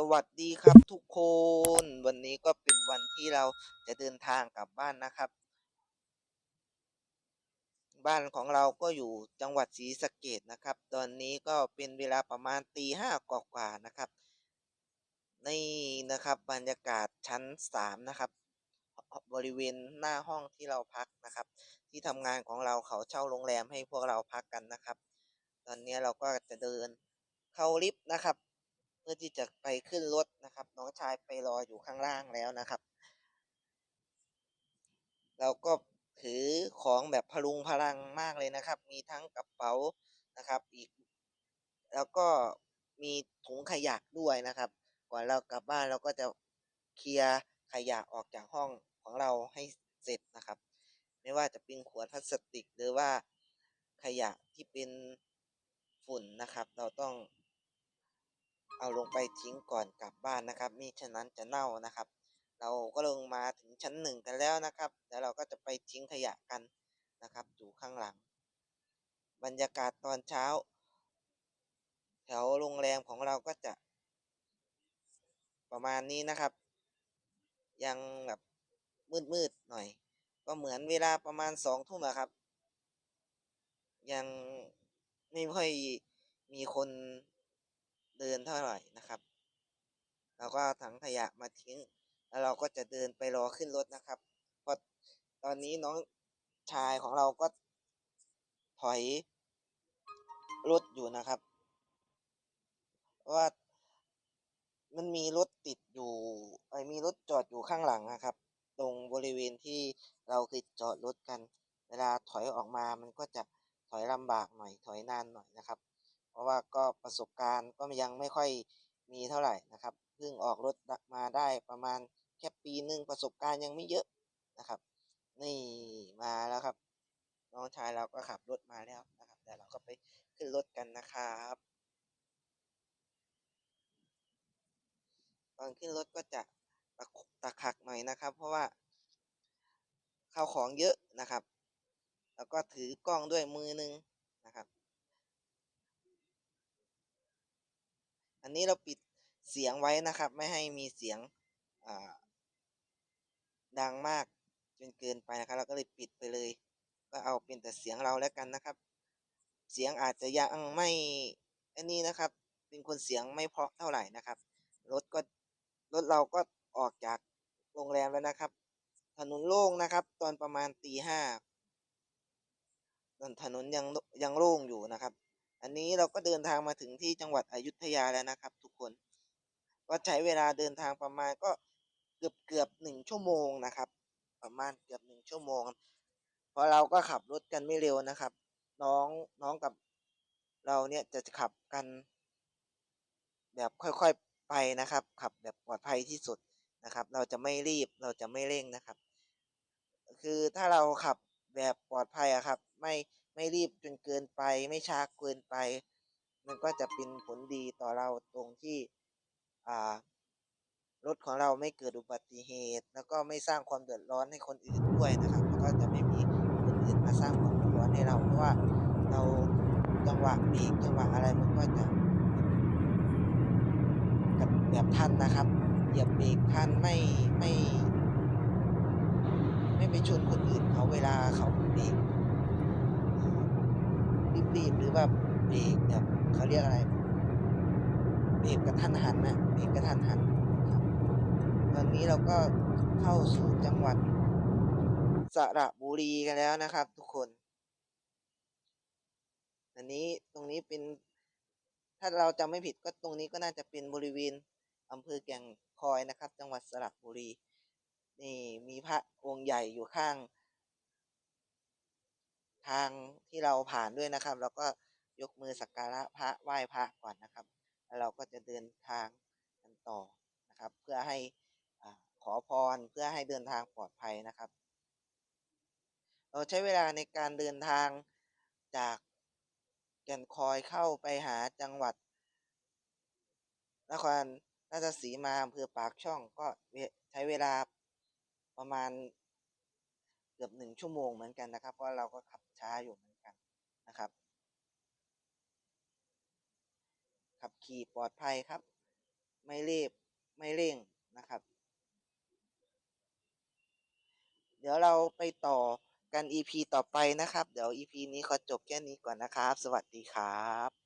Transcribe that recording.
สวัสดีครับทุกคน วันนี้ก็เป็นวันที่เราจะเดินทางกลับบ้านนะครับ บ้านของเราก็อยู่จังหวัดศรีสะเกษนะครับ ตอนนี้ก็เป็นเวลาประมาณตีห้ากว่าๆนะครับ นี่นะครับบรรยากาศชั้นสามนะครับ บริเวณหน้าห้องที่เราพักนะครับ ที่ทำงานของเราเขาเช่าโรงแรมให้พวกเราพักกันนะครับ ตอนนี้เราก็จะเดินเข้าลิฟต์นะครับ พื่อที่จะไปขึ้นรถนะครับ น้องชายไปรออยู่ข้างล่างแล้วนะครับ เราก็ถือของแบบพลุงพลังมากเลยนะครับ มีทั้งกระเป๋านะครับ อีก แล้วก็มีถุงขยะด้วยนะครับ ก่อนเรากลับบ้านเราก็จะเคลียร์ขยะออกจากห้องของเราให้เสร็จนะครับ ไม่ว่าจะเป็นขวดพลาสติกหรือว่าขยะที่เป็นฝุ่นนะครับ เราต้อง เอาลงไปทิ้งก่อนกลับบ้านนะครับมิฉะนั้นจะเน่านะครับ เราก็ลงมาถึงชั้นหนึ่งกันแล้วนะครับแล้วเราก็จะไปทิ้งขยะกันนะครับอยู่ข้างหลัง บรรยากาศตอนเช้า แถวโรงแรมของเราก็จะ ประมาณนี้นะครับ ยังแบบมืดๆหน่อย ก็เหมือนเวลาประมาณสองทุ่มอะครับ ยังไม่ค่อยมีคน เดินเท่าไหร่นะครับ เราก็ถังขยะมาทิ้ง แล้วเราก็จะเดินไปรอขึ้นรถนะครับเพราะตอนนี้น้องชายของเราก็ถอยรถอยู่นะครับว่ามันมีรถติดอยู่ไอ้มีรถจอดอยู่ข้างหลังนะครับ ตรงบริเวณที่เราเคยจอดรถกัน เวลาถอยออกมามันก็จะถอยลำบากหน่อยถอยนานหน่อยนะครับ ว่าก็ประสบการณ์ก็ยังไม่ค่อยมีเท่าไหร่นะครับเพิ่งออกรถมาได้ประมาณแค่ปีหนึ่งประสบการณ์ยังไม่เยอะนะครับ นี่มาแล้วครับ น้องชายเราก็ขับรถมาแล้วนะครับเดี๋ยวเราก็ไปขึ้นรถกันนะครับตอนขึ้นรถก็จะตะคุกตะคักหน่อยนะครับ เพราะว่าข้าวของเยอะนะครับ แล้วก็ถือกล้องด้วยมือหนึ่งนะครับ อันนี้เราปิดเสียงไว้นะครับ ไม่ให้มีเสียงดังมากจนเกินไปนะครับ เราก็เลยปิดไปเลย ก็เอาเป็นแต่เสียงเราแล้วกันนะครับ เสียงอาจจะยังไม่อันนี้นะครับ เป็นคนเสียงไม่เพาะเท่าไหร่นะครับรถก็รถเราก็ออกจากโรงแรมแล้วนะครับ ถนนโล่งนะครับ ตอนประมาณตีห้าถนนยังยังโล่งอยู่นะครับ นี้เราก็เดินทางมาถึงที่จังหวัดอยุธยาแล้วนะครับ ทุกคน ก็ใช้เวลาเดินทางประมาณก็เกือบเกือบหนึ่งชั่วโมงนะครับ ประมาณเกือบหนึ่งชั่วโมง เพราะเราก็ขับรถกันไม่เร็วนะครับ น้องน้องกับเราเนี่ยจะขับกัน แบบค่อยๆไปนะครับ ขับแบบปลอดภัยที่สุดนะครับ เราจะไม่รีบเราจะไม่เร่งนะครับ คือถ้าเราขับแบบปลอดภัยอะครับ ไม่ ไม่รีบจนเกินไป ไม่ช้าเกินไป มันก็จะเป็นผลดีต่อเราตรงที่อ่ารถของเราไม่เกิดอุบัติเหตุ แล้วก็ไม่สร้างความเดือดร้อนให้คนอื่นด้วยนะครับแล้วก็จะไม่มีคนอื่นมาสร้างความเดือดร้อนให้เราเพราะว่าเราจังหวะเบรกจังหวะอะไรมันก็จะกับแบบทันนะครับเหยียบเบรกทันไม่ไม่ ไม่ไปชนคนอื่นเขาเวลาเขาเบรก รีบๆหรือว่าเบรกแบบเขาเรียกอะไรเบรกกระทันหันนะเบรกกระทันหันครับตอนนี้เราก็เข้าสู่จังหวัดสระบุรีกันแล้วนะครับ ทุกคน อันนี้ตรงนี้เป็น ถ้าเราจำไม่ผิดก็ตรงนี้ก็น่าจะเป็นบริเวณอำเภอแก่งคอยนะครับ จังหวัดสระบุรี นี่มีพระองค์ใหญ่อยู่ข้าง ทางที่เราผ่านด้วยนะครับ เราก็ยกมือสักการะพระไหว้พระก่อนนะครับ แล้วเราก็จะเดินทางกันต่อนะครับ เพื่อให้ขอพรเพื่อให้เดินทางปลอดภัยนะครับ เราใช้เวลาในการเดินทางจากแก่นคอยเข้าไปหาจังหวัด นครราชสีมาอำเภอปากช่องก็ใช้เวลาประมาณเกือบหนึ่งชั่วโมงเหมือนกันนะครับ เพราะเราก็ขับ อยู่เหมือนกันนะครับ ขับขี่ปลอดภัยครับ ไม่รีบไม่เร่งนะครับ เดี๋ยวเราไปต่อกัน EP ต่อไปนะครับ เดี๋ยว EP นี้ขอจบแค่นี้ก่อนนะครับ สวัสดีครับ